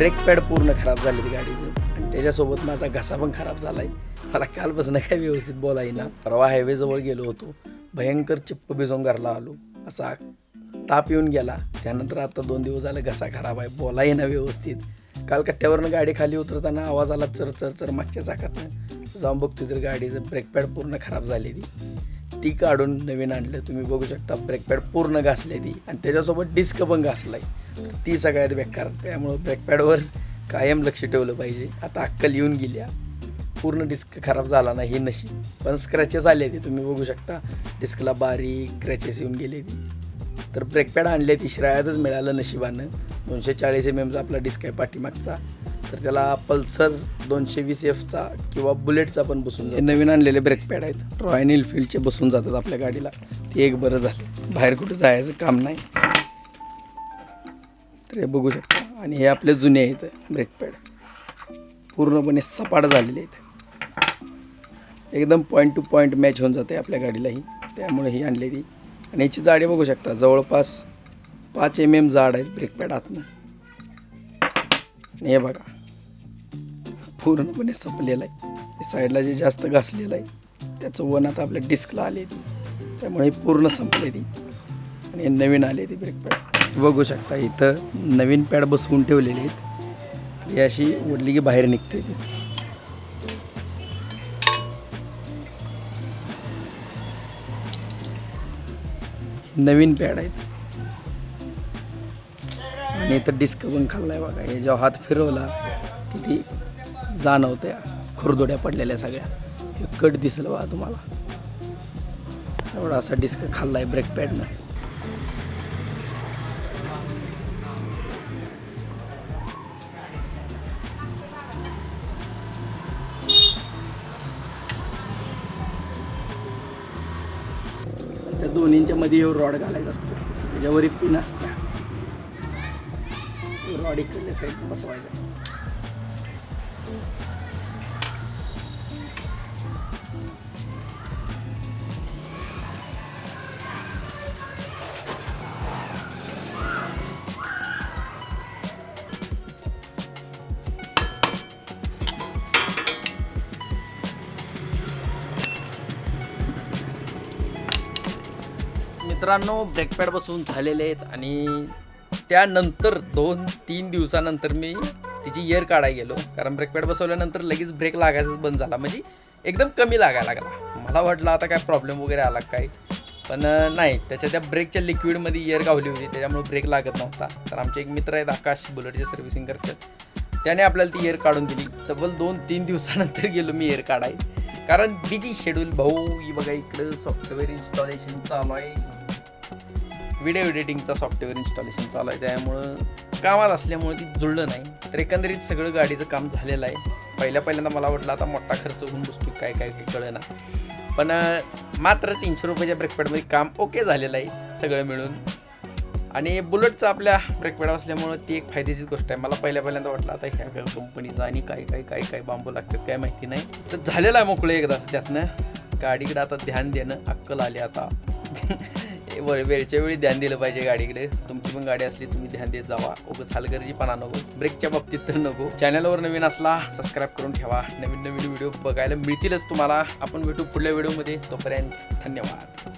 Brake pad पूर्ण खराब झाले गाडीचं. आणि त्याच्यासोबत माझा घसा पण खराब झाला आहे मला कालपासून काय व्यवस्थित बोलाय ना परवा हायवेजवळ गेलो होतो. भयंकर चिप्प भिजवून घरला आलो. असा ताप येऊन गेला. त्यानंतर आता दोन दिवस झाले घसा खराब आहे. बोलाही ना व्यवस्थित. काल कट्ट्यावरनं गाडी खाली उतरताना आवाज आला चर चर चर मागच्या चाकातनं. जाऊन बघतो तर गाडीचं ब्रेक पॅड पूर्ण खराब झालेली. ती काढून नवीन आणलं. तुम्ही बघू शकता ब्रेकपॅड पूर्ण घासले ती. आणि त्याच्यासोबत डिस्क पण घासलाय. तर ती सगळ्यात बेकार. त्यामुळं ब्रेकपॅडवर कायम लक्ष ठेवलं पाहिजे. आता अक्कल येऊन गेल्या. पूर्ण डिस्क खराब झाला नाही हे नशीब. पण स्क्रॅचेस आले ते. तुम्ही बघू शकता डिस्कला बारीक क्रॅचेस येऊन गेले ती. तर ब्रेकपॅड आणले ती. श्रायातच मिळालं नशिबानं. दोनशे चाळीस एम एमचा आपला डिस्क आहे पाठीमागचा. तर त्याला पल्सर दोनशे वीस एफचा किंवा बुलेटचा पण बसून हे नवीन आणलेले ब्रेक पॅड आहेत. रॉयल एनफिल्डचे बसून जातात आपल्या गाडीला. ते एक बरं झालं. बाहेर कुठं जायचं काम नाही. तर हे बघू शकता. आणि हे आपले जुने आहेत ब्रेक पॅड पूर्णपणे सपाट झालेले आहेत. एकदम पॉईंट टू पॉईंट मॅच होऊन जाते आपल्या गाडीलाही. त्यामुळे ही आणलेली. आणि याची जाडी बघू शकता. जवळपास पाच एम एम जाड आहेत ब्रेक पॅड आतनं. हे बघा. पूर्णपणे संपलेलं आहे. साईडला जे जास्त घासलेलं आहे त्याचं वन आता आपल्या डिस्कला आली ती. त्यामुळे पूर्ण संपले ती. आणि हे नवीन आले ती ब्रेक पॅड बघू शकता इथं नवीन पॅड बसवून ठेवलेले आहेत. ही अशी ओढली की बाहेर निघते ती. नवीन पॅड आहेत. आणि इथं डिस्क पण खाल्लाय बघा. हे जेव्हा हात फिरवला किती जाणवत्या. खुरदोड्या पडलेल्या सगळ्या. हे कट दिसलं बा तुम्हाला. एवढा असा डिस्क खाल्लाय ब्रेक पॅडनं त्या दोन्हींच्या मध्ये रॉड घालायचा असतो. त्याच्यावर एक पिन असत्या रॉड इकडल्या साईड बसवायचा. मित्रांनो ब्रेकपॅड बसून झालेले आहेत आणि त्यानंतर दोन तीन दिवसानंतर मी तिची इयर काढायला गेलो. कारण ब्रेकपॅड बसवल्यानंतर लगेच ब्रेक लागायचाच बंद झाला. म्हणजे एकदम कमी लागायला लागला. मला वाटलं आता काय प्रॉब्लेम वगैरे आला काय पण नाही. त्याच्या त्या ब्रेकच्या लिक्विडमध्ये इयर गावली होती. त्याच्यामुळे ब्रेक लागत नव्हता. तर आमचे एक मित्र आहेत आकाश बुलेटचे सर्व्हिसिंग करतात. त्याने आपल्याला ती इयर काढून दिली. तब्बल दोन तीन दिवसानंतर गेलो मी इयर काढाय कारण बिजी शेड्यूल भाऊ ही बघा इकडं सॉफ्टवेअर इन्स्टॉलेशन चालू आहे. व्हिडिओ एडिटिंगचा सॉफ्टवेअर इन्स्टॉलेशन चालू आहे. त्यामुळं कामात असल्यामुळे ती जुळलं नाही. तर एकंदरीत सगळं गाडीचं काम झालेलं आहे. पहिल्या पहिल्यांदा मला वाटलं आता मोठा खर्च होऊन बसतो काय काय काय कळलं ना पण मात्र तीनशे रुपयाच्या ब्रेकपॅडमध्ये काम ओके झालेलं आहे. सगळं मिळून. आणि बुलेटचं आपल्या ब्रेकपॅड असल्यामुळं ती एक फायद्याचीच गोष्ट आहे. मला पहिल्या पहिल्यांदा वाटलं आता ह्या ह्या कंपनीचा आणि काय काय काय काय बांबू लागतात काय माहिती नाही. तर झालेलं आहे मोकळं एकदाच त्यातनं गाडीकडे आता ध्यान देणं अक्कल आली आता. वे- वेळच्या वेळी ध्यान दिलं पाहिजे गाडीकडे. तुमची पण गाडी असली तुम्ही ध्यान देत जावा. उगच हलगर्जीपणा नको. ब्रेकच्या बाबतीत तर नको. चॅनलवर नवीन असला सबस्क्राईब करून ठेवा. नवीन नवीन व्हिडिओ बघायला मिळतीलच तुम्हाला. आपण भेटू पुढल्या व्हिडिओमध्ये तोपर्यंत धन्यवाद.